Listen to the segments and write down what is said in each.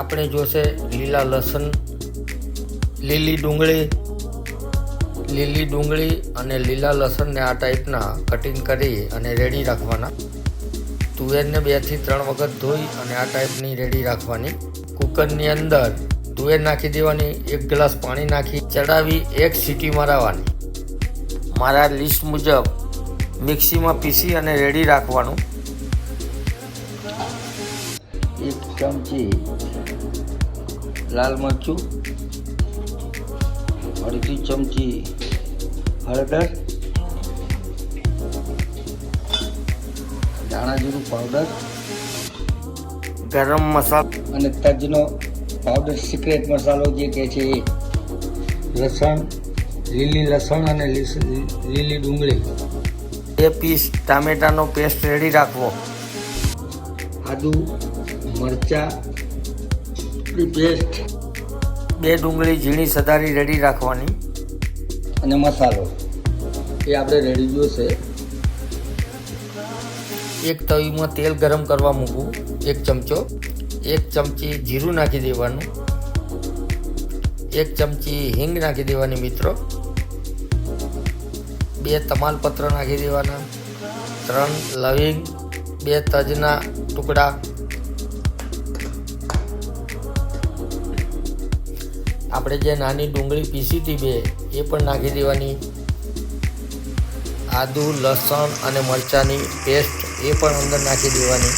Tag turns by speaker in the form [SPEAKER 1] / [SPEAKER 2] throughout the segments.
[SPEAKER 1] આપણે જોશે લીલા લસણ, લીલી ડુંગળી લીલી ડુંગળી અને લીલા લસણને આ ટાઈપના કટિંગ કરી અને રેડી રાખવાના. તુવેરને બેથી ત્રણ વખત ધોઈ અને આ ટાઈપની રેડી રાખવાની. કુકરની અંદર તુવેર નાખી દેવાની, એક ગ્લાસ પાણી નાખી, ચડાવી, એક સીટી મરાવવાની મારા લિસ્ટ મુજબ મિક્સીમાં પીસી અને રેડી રાખવાનું. એક ચમચી લાલ મરચું અડધી ચમચી હળદર ધાણા જીરું પાવડર ગરમ મસાલો અને તજનો પાવડર સિક્રેટ મસાલો જે કહે છે એ. લસણ લીલી લસણ અને લીલી ડુંગળી. બે પીસ ટામેટાનો પેસ્ટ રેડી રાખવો. આદુ મરચા પેસ્ટ બે ડુંગળી ઝીણી સધારી રેડી રાખવાની. અને મસાલો. એ આપણે રેડી જોશે એક તવીમાં તેલ ગરમ કરવા મૂકવું એક ચમચો. એક ચમચી જીરું નાખી દેવાનું. એક ચમચી હિંગ નાખી દેવાની મિત્રો. બે તમાલપત્ર નાખી દેવાના. ત્રણ લવિંગ બે તજના ટુકડા. આપણે જે નાની ડુંગળી પીસી હતી બે, એ પણ નાખી દેવાની. આદુ, લસણ અને મરચાંની પેસ્ટ એ પણ અંદર નાખી દેવાની.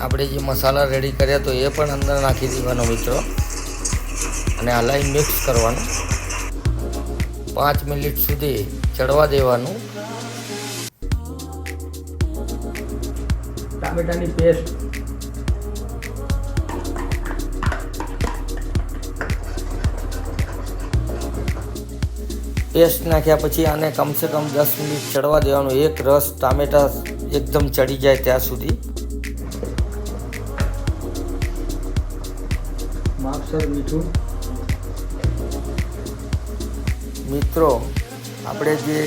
[SPEAKER 1] આપણે જે મસાલા રેડી કર્યા તો એ પણ અંદર નાખી દેવાનો મિત્રો. અને હલાઈ મિક્સ કરવાનું. પાંચ મિનિટ સુધી ચડવા દેવાનું. ટામેટાની પેસ્ટ પેસ્ટ નાખ્યા પછી આને કમસે કમ દસ મિનિટ ચડવા દેવાનું. એક રસ ટામેટા એકદમ ચડી જાય ત્યાં સુધી. માપસર મીઠું? મિત્રો આપણે જે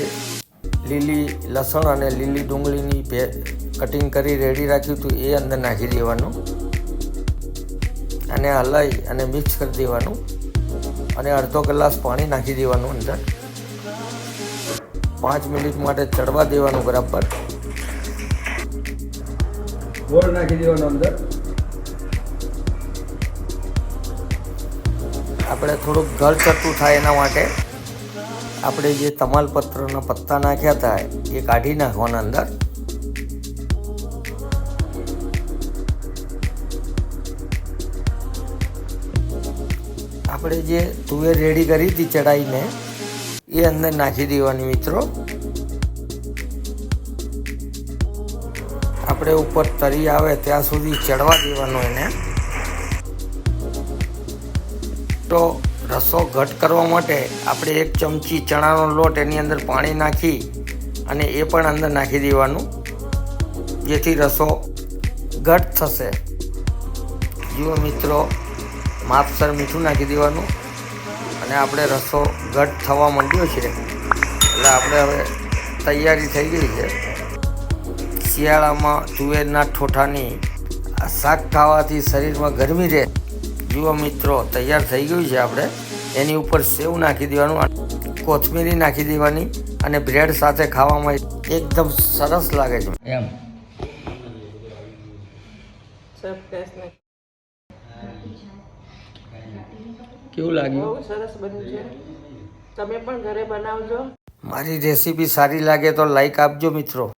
[SPEAKER 1] લીલી લસણ અને લીલી ડુંગળીની પે કટિંગ કરી રેડી રાખ્યું હતું એ અંદર નાખી દેવાનું. અને હલાવી અને મિક્સ કરી દેવાનું. અને અડધો ગ્લાસ પાણી નાખી દેવાનું અંદર. પાંચ મિનિટ માટે ચડવા દેવાનું બરાબર. ગોળ નાખી દેવાનો અંદર. આપણે થોડુંક ચટ્ટું થાય એના માટે આપણે જે તમાલપત્રના પત્તા નાખ્યા હતા એ કાઢી નાખવાના અંદર. આપણે જે તુવેર રેડી કરી હતી ચડાઈને એ અંદર નાખી દેવાની મિત્રો. આપણે ઉપર તરી આવે ત્યાં સુધી ચડવા દેવાનું એને. તો રસો ઘટ કરવા માટે આપણે એક ચમચી ચણાનો લોટ એની અંદર પાણી નાખી અને એ પણ અંદર નાખી દેવાનું, જેથી રસો ઘટ થશે. જુઓ મિત્રો, માપસર મીઠું નાખી દેવાનું. અને આપણે રસ્તો ઘટ થવા માંડ્યો છે. એટલે આપણે હવે તૈયારી થઈ ગઈ છે. શિયાળામાં તુવેરના ઠોઠાની શાક ખાવાથી શરીરમાં ગરમી રહે. જુઓ મિત્રો તૈયાર થઈ ગયું છે આપણે. એની ઉપર સેવ નાખી દેવાનું કોથમીરી નાખી દેવાની અને બ્રેડ સાથે ખાવામાં એકદમ સરસ લાગે છે. એમ. કેવું લાગ્યું?
[SPEAKER 2] બહુ સરસ બન્યું છે. તમે પણ ઘરે બનાવજો.
[SPEAKER 1] મારી રેસીપી સારી લાગે તો લાઈક આપજો મિત્રો.